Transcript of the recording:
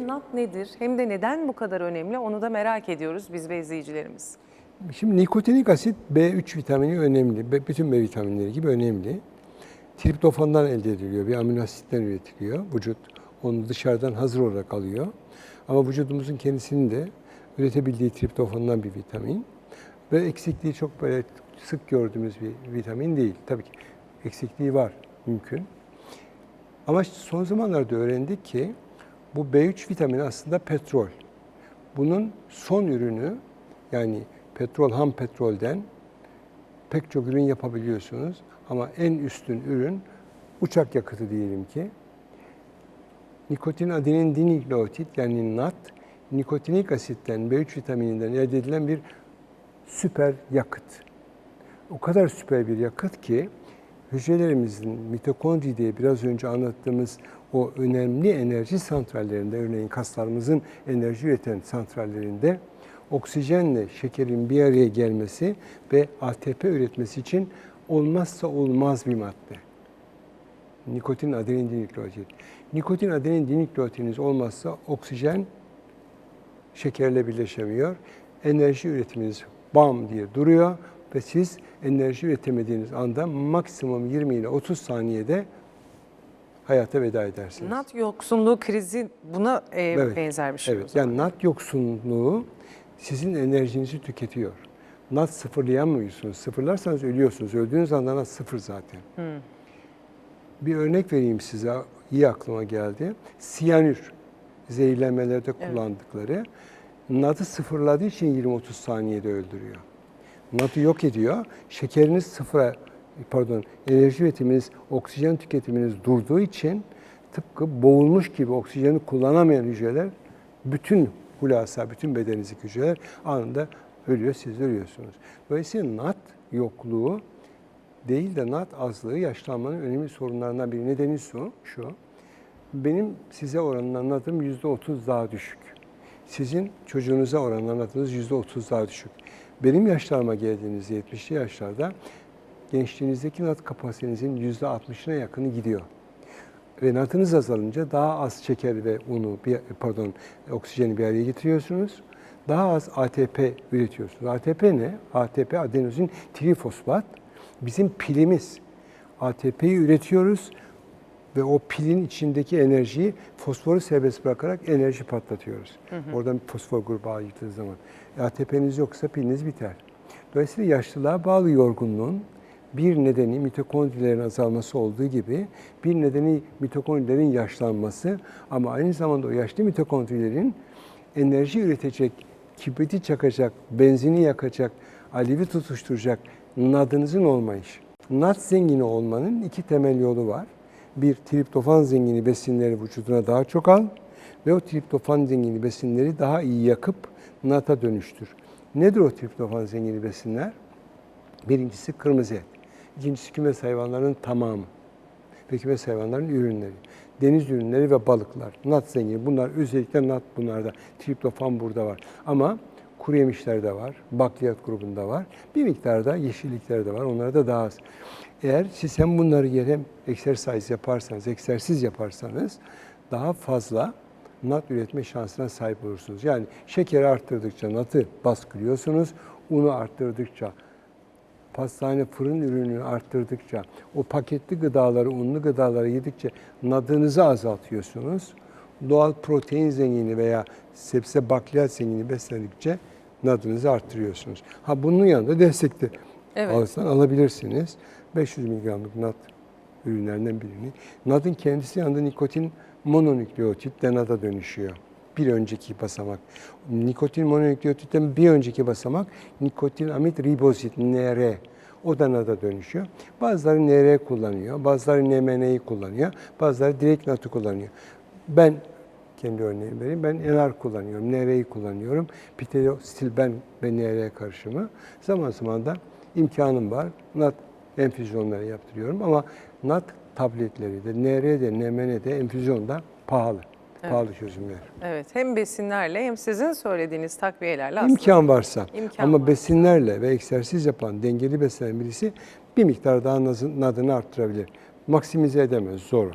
NAT nedir? Hem de neden bu kadar önemli onu da merak ediyoruz biz ve izleyicilerimiz. Şimdi nikotinik asit B3 vitamini önemli. Bütün B vitaminleri gibi önemli. Triptofandan elde ediliyor. Bir amino asitten üretiliyor. Vücut onu dışarıdan hazır olarak alıyor. Ama vücudumuzun kendisinin de üretebildiği triptofandan bir vitamin. Ve eksikliği çok böyle sık gördüğümüz bir vitamin değil. Tabii ki eksikliği var, mümkün. Ama son zamanlarda öğrendik ki bu B3 vitamini aslında petrol. Bunun son ürünü yani petrol, ham petrolden pek çok ürün yapabiliyorsunuz. Ama en üstün ürün uçak yakıtı diyelim ki. Nikotin adenin dinükleotit yani NAT, nikotinik asitten B3 vitamininden elde edilen bir süper yakıt. O kadar süper bir yakıt ki hücrelerimizin mitokondri diye biraz önce anlattığımız o önemli enerji santrallerinde, örneğin kaslarımızın enerji üreten santrallerinde oksijenle şekerin bir araya gelmesi ve ATP üretmesi için olmazsa olmaz bir madde. Nikotin adenin dinükleotit. Nikotin adenin dinükleotidiniz olmazsa oksijen şekerle birleşemiyor. Enerji üretiminiz bam diye duruyor ve siz enerji üretemediğiniz anda maksimum 20 ile 30 saniyede hayata veda edersiniz. NAT yoksunluğu krizi buna e, Evet, benzer bir şey Evet, yani NAT yoksunluğu sizin enerjinizi tüketiyor. NAT sıfırlayamıyorsunuz. Sıfırlarsanız ölüyorsunuz. Öldüğünüz anda NAT sıfır zaten. Bir örnek vereyim size. İyi aklıma geldi. Siyanür zehirlenmelerde kullandıkları NAT'ı sıfırladığı için 20-30 saniyede öldürüyor. NAT'ı yok ediyor. Şekeriniz sıfıra, pardon, enerji üretiminiz, oksijen tüketiminiz durduğu için tıpkı boğulmuş gibi oksijeni kullanamayan hücreler bütün hulasa, bütün bedeninizdeki hücreler anında ölüyor, siz ölüyorsunuz. Dolayısıyla NAT yokluğu değil de NAT azlığı yaşlanmanın önemli sorunlarından biri. Nedeni şu, şu benim size oranladığım yüzde otuz daha düşük. Sizin çocuğunuza oranladığınız yüzde otuz daha düşük. Benim yaşlarıma geldiğinizde 70'li yaşlarda gençliğinizdeki NAT kapasitenizin yüzde altmışına yakını gidiyor. Ve NAT'ınız azalınca daha az şeker ve unu, bir, pardon oksijeni bir araya getiriyorsunuz. Daha az ATP üretiyorsunuz. ATP ne? ATP adenozin trifosfat. Bizim pilimiz. ATP'yi üretiyoruz ve o pilin içindeki enerjiyi fosforu serbest bırakarak enerji patlatıyoruz. Oradan bir fosfor grubu ayırdığı zaman. ATP'niz yoksa piliniz biter. Dolayısıyla yaşlılığa bağlı yorgunluğun bir nedeni mitokondrilerin azalması olduğu gibi bir nedeni mitokondrilerin yaşlanması ama aynı zamanda o yaşlı mitokondrilerin enerji üretecek, kibriti çakacak, benzini yakacak, alevi tutuşturacak nadınızın olmayışı. Nat zengini olmanın iki temel yolu var. Bir, triptofan zengini besinleri vücuduna daha çok al ve o triptofan zengini besinleri daha iyi yakıp nata dönüştür. Nedir o triptofan zengini besinler? Birincisi kırmızı et. İkincisi kümes hayvanlarının tamamı ve kümes hayvanların ürünleri. Deniz ürünleri ve balıklar. Nat zengini. Bunlar özellikle nat bunlarda. Triptofan burada var. Ama kuru yemişler de var. Bakliyat grubunda var. Bir miktarda yeşillikler de var. Onlara da daha az. Eğer siz hem bunları hem egzersiz yaparsanız, egzersiz yaparsanız daha fazla nat üretme şansına sahip olursunuz. Yani şekeri arttırdıkça natı baskılıyorsunuz. Unu arttırdıkça pastane fırın ürünü arttırdıkça, o paketli gıdaları, unlu gıdaları yedikçe nadınızı azaltıyorsunuz. Doğal protein zengini veya sebze bakliyat zengini besledikçe nadınızı arttırıyorsunuz. Ha bunun yanında destekli Evet. alabilirsiniz. 500 mg'lık nat ürünlerinden birini. Nadın kendisi yanında nikotin mononükleotit de nada dönüşüyor. Bir önceki basamak. Nikotin mononükleotitten bir önceki basamak nikotin amid ribozit NR. O da NAD'a dönüşüyor. Bazıları NR kullanıyor, bazıları NMN'yi kullanıyor, bazıları direkt NAT'ı kullanıyor. Ben kendi örneğimi vereyim. Ben NR kullanıyorum, NR'yi kullanıyorum. Piteleostilben ve NR karışımı. Zaman zaman da imkanım var. NAT enfüzyonları yaptırıyorum ama NAT tabletleri de, NR de, NMN de enfüzyonda pahalı. Pahalı çözümler. Evet hem besinlerle hem sizin söylediğiniz takviyelerle aslında. İmkan varsa. İmkan Ama varsa. besinlerle ve egzersiz yapan, dengeli beslenen birisi bir miktar daha nadını arttırabilir. Maksimize edemez, zor.